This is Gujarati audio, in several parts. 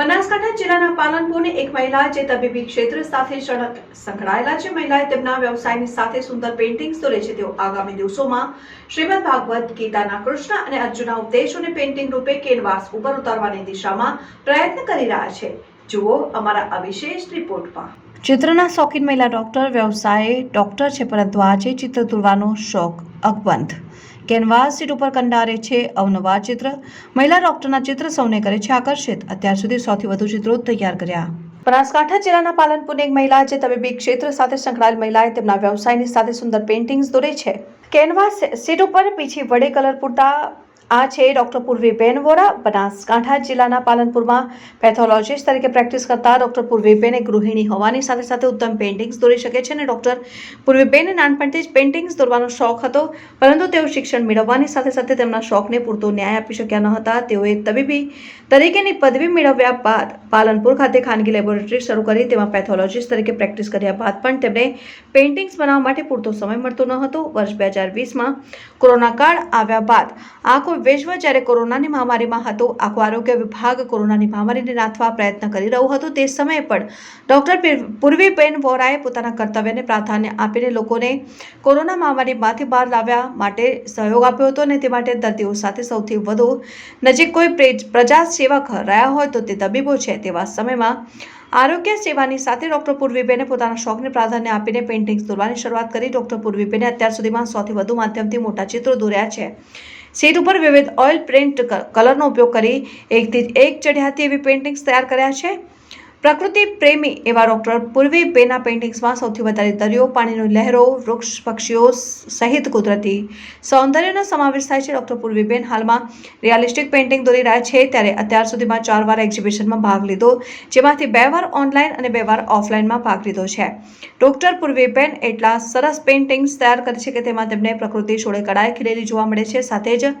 બનાસકાંઠા જિલ્લાના પાલનપુરની એક મહિલા જે તબીબી ક્ષેત્ર સાથે સંકળાયેલા છે, મહિલાએ તેમના વ્યવસાયની સાથે સુંદર પેઇન્ટિંગ્સ દોરે છે, તેઓ આગામી દિવસોમાં શ્રીમદ ભાગવત ગીતાના કૃષ્ણ અને અર્જુના ઉપદેશોને પેઇન્ટિંગ રૂપે કેનવાસ ઉપર ઉતારવાની દિશામાં પ્રયત્ન કરી રહ્યા છે. જુઓ અમારા અવિશેષ રિપોર્ટમાં. ચિત્રના શોખીન મહિલા ડૉક્ટર, વ્યવસાય ડૉક્ટર છે, પરંતુ આજે ચિત્ર દોરવાનો શોખ અકબંધ. કેનવાસ સીટ ઉપર કંડારે છે, અવનવા ચિત્ર. મહિલા ડૉક્ટરના ચિત્ર સૌને કરે છે આકર્ષિત. અત્યાર સુધી સૌથી વધુ ચિત્રો તૈયાર કર્યા. બનાસકાંઠા જિલ્લાના પાલનપુરની એક મહિલા જે તબીબી ક્ષેત્ર સાથે સંકળાયેલ મહિલાએ તેમના વ્યવસાયની સાથે સુંદર પેઇન્ટિંગ્સ દોરે છે. કેનવાસ સીટ ઉપર પીછી વડે કલર પૂરતા આ છે ડોક્ટર પૂર્વીબેન વોરા બનાસકાંઠા જિલ્લાના પાલનપુરમાં. પેથોલોજીસ્ટ તરીકે પ્રેક્ટિસ કરતા ડૉક્ટર પૂર્વીબેન ગૃહિણી હોવાની સાથે સાથે ઉત્તમ પેઇન્ટિંગ્સ દોરી શકે છે અને ડોક્ટર પૂર્વીબેનને નાનપણથી જ પેઇન્ટિંગ્સ દોરવાનો શોખ હતો. પરંતુ તેઓ શિક્ષણ મેળવવાની સાથે સાથે તેમના શોખને પૂરતો ન્યાય આપી શક્યા ન હતા. તેઓએ તબીબી તરીકેની પદવી મેળવ્યા બાદ પાલનપુર ખાતે ખાનગી લેબોરેટરી શરૂ કરી. તેમાં પેથોલોજીસ્ટ તરીકે પ્રેક્ટિસ કર્યા બાદ પણ તેમને પેઇન્ટિંગ્સ બનાવવા માટે પૂરતો સમય મળતો ન હતો. વર્ષ બે હજાર વીસમાં કોરોના કાળ આવ્યા બાદ આખું વિશ્વ જ્યારે કોરોનાની મહામારીમાં હતું, આખો આરોગ્ય વિભાગ કોરોનાની મહામારીને નાથવા પ્રયત્ન કરી રહ્યું હતું. તે સમયે પણ ડોક્ટર પૂર્વીબેન વોરાએ પોતાના કર્તવ્યને પ્રાધાન્ય આપીને લોકોને કોરોના મહામારીમાંથી બહાર લાવ્યા માટે સહયોગ આપ્યો હતો અને તે માટે દર્દીઓ સાથે સૌથી વધુ નજીક કોઈ પ્રે- પ્રજા સેવક રહ્યા હોય તો તે તબીબો છે. તેવા સમયમાં આરોગ્ય સેવાની સાથે ડૉક્ટર પૂર્વીબેને પોતાના શોખને પ્રાધાન્ય આપીને પેઇન્ટિંગ્સ દોરવાની શરૂઆત કરી. ડૉક્ટર પૂર્વીબેને અત્યાર સુધીમાં સૌથી વધુ માધ્યમથી મોટા ચિત્રો દોર્યા છે. સીટ ઉપર વિવિધ ઓઇલ પ્રિન્ટ કલરનો ઉપયોગ કરી એકથી એક ચઢિયાતી એવી પેઇન્ટિંગ્સ તૈયાર કર્યા છે. પ્રકૃતિ પ્રેમી એવા ડોક્ટર પૂર્વીબેનના પેઇન્ટિંગ્સમાં સૌથી વધારે દરિયો પાણીની લહેરો, વૃક્ષ, પક્ષીઓ સહિત કુદરતી સૌંદર્યનો સમાવેશ થાય છે. ડોક્ટર પૂર્વીબેન હાલમાં રિયાલિસ્ટિક પેઇન્ટિંગ દોરી રહ્યા છે. ત્યારે અત્યાર સુધીમાં ચાર વાર એક્ઝિબિશનમાં ભાગ લીધો, જેમાંથી બે વાર ઓનલાઈન અને બે વાર ઓફલાઈનમાં ભાગ લીધો છે. ડોક્ટર પૂર્વીબેન એટલા સરસ પેઇન્ટિંગ્સ તૈયાર કરે છે કે તેમાં તેમને પ્રકૃતિ છોડે કળાએ ખીલેલી જોવા મળે છે. સાથે જ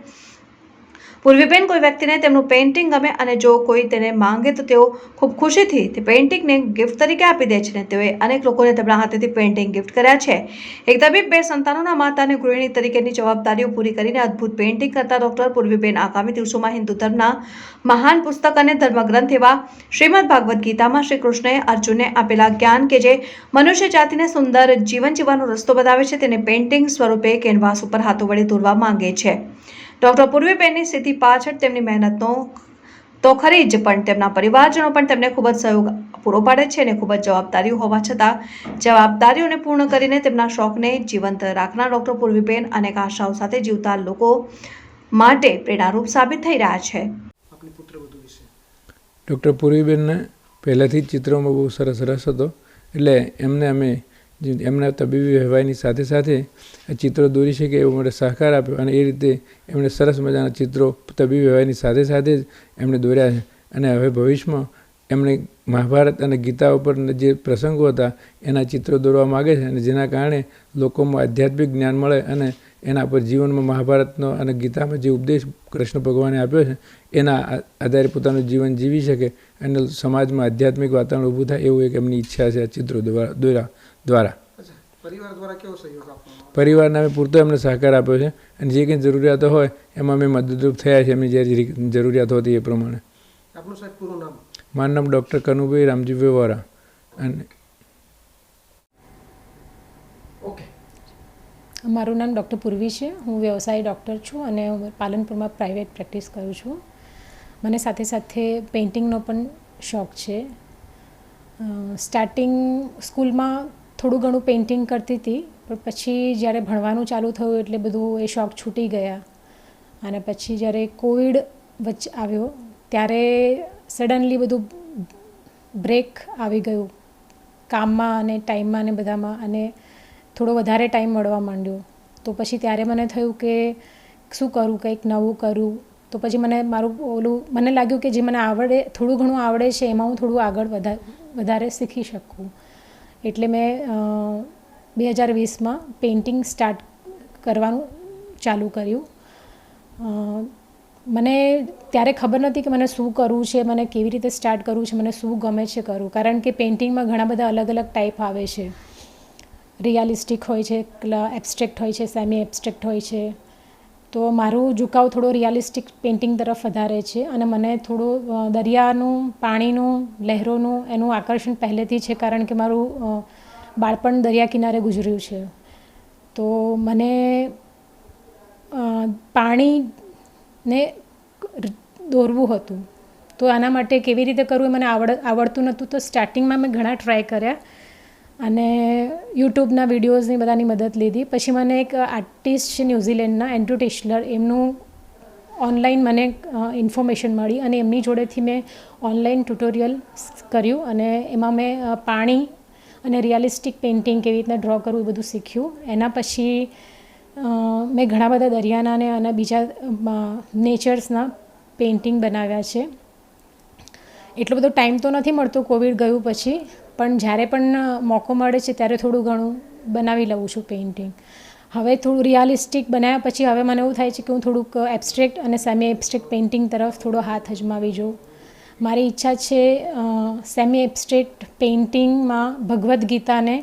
પૂર્વીબેન કોઈ વ્યક્તિને તેમનું પેઇન્ટિંગ ગમે અને જો કોઈ તેને માંગે તો તેઓ ખૂબ ખુશીથી તે પેઇન્ટિંગને ગિફ્ટ તરીકે આપી દે છે ને તેઓએ અનેક લોકોને તેમના હાથેથી પેઇન્ટિંગ ગિફ્ટ કર્યા છે. એક તબીબ બે સંતાનોના માતા અને ગૃહિણી તરીકેની જવાબદારીઓ પૂરી કરીને અદ્ભુત પેઇન્ટિંગ કરતા ડોક્ટર પૂર્વીબેન આગામી દિવસોમાં હિન્દુ ધર્મના મહાન પુસ્તક અને ધર્મગ્રંથ એવા શ્રીમદ ભાગવદ્ ગીતામાં શ્રી કૃષ્ણએ અર્જુનને આપેલા જ્ઞાન કે જે મનુષ્ય જાતિને સુંદર જીવન જીવવાનો રસ્તો બતાવે છે તેને પેઇન્ટિંગ સ્વરૂપે કેનવાસ ઉપર હાથો વડે દોરવા માંગે છે. ડોક્ટર પૂર્વીબેનની સ્થિતિ પાછળ તેમની મહેનતનો તો ખરી જ પણ તેમના પરિવારજનો પણ તેમને ખૂબ જ સહયોગ પૂરો પાડે છે અને ખૂબ જ જવાબદારીઓ હોવા છતાં જવાબદારીઓને પૂર્ણ કરીને તેમના શોખને જીવંત રાખનાર ડૉક્ટર પૂર્વીબેન અનેક આશાઓ સાથે જીવતા લોકો માટે પ્રેરણારૂપ સાબિત થઈ રહ્યા છે. આપની પુત્રવધુ વિશે? ડૉક્ટર પૂર્વીબેનને પહેલાંથી જ ચિત્રોમાં બહુ સરસ રસ હતો. એટલે એમને અમે એમના તબીબી વ્યવહારની સાથે સાથે ચિત્રો દોરી શકે એવો મને સહકાર આપ્યો અને એ રીતે એમણે સરસ મજાના ચિત્રો તબીબી વ્યવહારની સાથે સાથે જ એમણે દોર્યા છે. અને હવે ભવિષ્યમાં એમણે મહાભારત અને ગીતા ઉપર જે પ્રસંગો હતા, એના ચિત્રો દોરવા માગે છે અને જેના કારણે લોકોમાં આધ્યાત્મિક જ્ઞાન મળે અને એના પર જીવનમાં મહાભારતનો અને ગીતામાં જે ઉપદેશ કૃષ્ણ ભગવાને આપ્યો છે, એના આધારે પોતાનું જીવન જીવી શકે અને સમાજમાં આધ્યાત્મિક વાતાવરણ ઊભું થાય એવું એક એમની ઈચ્છા છે આ ચિત્રો દોરા દ્વારા. અચ્છા પરિવાર દ્વારા કેવો સહયોગ આપવામાં આવે? પરિવારને અમે પૂરતો એમને સહકાર આપ્યો છે અને જે કંઈ જરૂરિયાતો હોય એમાં અમે મદદરૂપ થયા છે એમની જે જરૂરિયાતો હતી એ પ્રમાણે. આપનું સાહેબ પૂરું નામ? મારું નામ ડૉક્ટર કનુભાઈ રામજીભાઈ વોરા. અને ઓકે. મારું નામ ડૉક્ટર પૂર્વી છે. હું વ્યવસાય ડૉક્ટર છું અને હું પાલનપુરમાં પ્રાઇવેટ પ્રેક્ટિસ કરું છું. મને સાથે સાથે પેઇન્ટિંગનો પણ શોખ છે. સ્ટાર્ટિંગ સ્કૂલમાં થોડું ઘણું પેઇન્ટિંગ કરતી હતી, પણ પછી જ્યારે ભણવાનું ચાલુ થયું એટલે બધું એ શોખ છૂટી ગયા. અને પછી જ્યારે કોવિડ વચ્ચે આવ્યો, ત્યારે સડનલી બધું બ્રેક આવી ગયું. કામમાં અને ટાઈમમાં અને બધામાં, અને થોડો વધારે ટાઈમ મળવા માંડ્યો. તો પછી ત્યારે મને થયું કે શું કરું, કંઈક નવું કરું. તો પછી મને મારું ઓલું, મને લાગ્યું કે જે મને આવડે, થોડું ઘણું આવડે છે, એમાં હું થોડું આગળ વધા વધારે શીખી શકું. એટલે મેં બે હજાર વીસમાં પેઇન્ટિંગ સ્ટાર્ટ કરવાનું ચાલુ કર્યું. મને ત્યારે ખબર નથી કે મને શું કરવું છે, મને કેવી રીતે સ્ટાર્ટ કરવું છે, મને શું ગમે છે કરવું. કારણ કે પેઇન્ટિંગમાં ઘણા બધા અલગ અલગ ટાઈપ આવે છે. રિયાલિસ્ટિક હોય છે એબ્સ્ટ્રેક્ટ હોય છે સેમી એબ્સ્ટ્રેક્ટ હોય છે. તો મારું ઝુકાવ થોડો રિયાલિસ્ટિક પેઇન્ટિંગ તરફ વધારે છે અને મને થોડું દરિયાનું, પાણીનું, લહેરોનું એનું આકર્ષણ પહેલેથી છે કારણ કે મારું બાળપણ દરિયા કિનારે ગુજર્યું છે. તો મને પાણીને દોરવું હતું. તો આના માટે કેવી રીતે કરવું એ મને આવડ, આવડતું નહોતું. તો સ્ટાર્ટિંગમાં મેં ઘણા ટ્રાય કર્યા. અને યુટ્યુબના વિડીયોઝની બધાની મદદ લીધી. પછી મને એક આર્ટિસ્ટ છે ન્યૂઝીલેન્ડના, એન્ડ્રુ ટેશલર, એમનું ઓનલાઈન મને ઇન્ફોર્મેશન મળી અને એમની જોડેથી મેં ઓનલાઈન ટ્યુટોરિયલ કર્યું અને એમાં મેં પાણી અને રિયાલિસ્ટિક પેઇન્ટિંગ કેવી રીતના ડ્રો કરવું એ બધું શીખ્યું. એના પછી મેં ઘણા બધા દરિયાના ને અને બીજા નેચર્સના પેઇન્ટિંગ બનાવ્યા છે. એટલો બધો ટાઈમ તો નથી મળતો કોવિડ ગયું પછી. પણ જ્યારે પણ મોકો મળે છે ત્યારે થોડું ઘણું બનાવી લઉં છું પેઇન્ટિંગ હવે થોડું રિયાલિસ્ટિક બનાવ્યા પછી હવે મને એવું થાય છે કે હું થોડુંક એબ્સ્ટ્રેક્ટ અને સેમી એબ્સ્ટ્રેક્ટ પેઇન્ટિંગ તરફ થોડો હાથ અજમાવી જોઉં. મારી ઈચ્છા છે સેમી એબ્સ્ટ્રેક્ટ પેઇન્ટિંગમાં ભગવદ્ ગીતાને